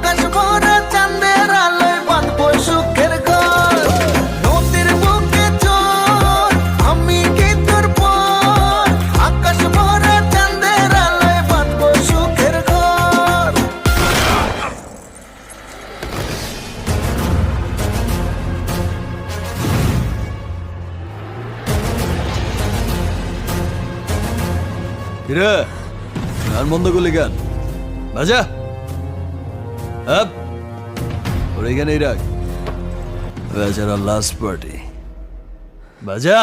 আকাশ ভরা চাঁদের আলোয় বাঁধবো সুখের ঘর। নদীর বুকে চর, আমি কি তোর পর আকাশ ভরা চাঁদের আলোয় বাঁধবো সুখের ঘর। কিরে? গান বন্ধ করলি গান বাজা? আপ। ওর এখানেই রাখ। বেচারা লাস্ট পার্টি বাজা।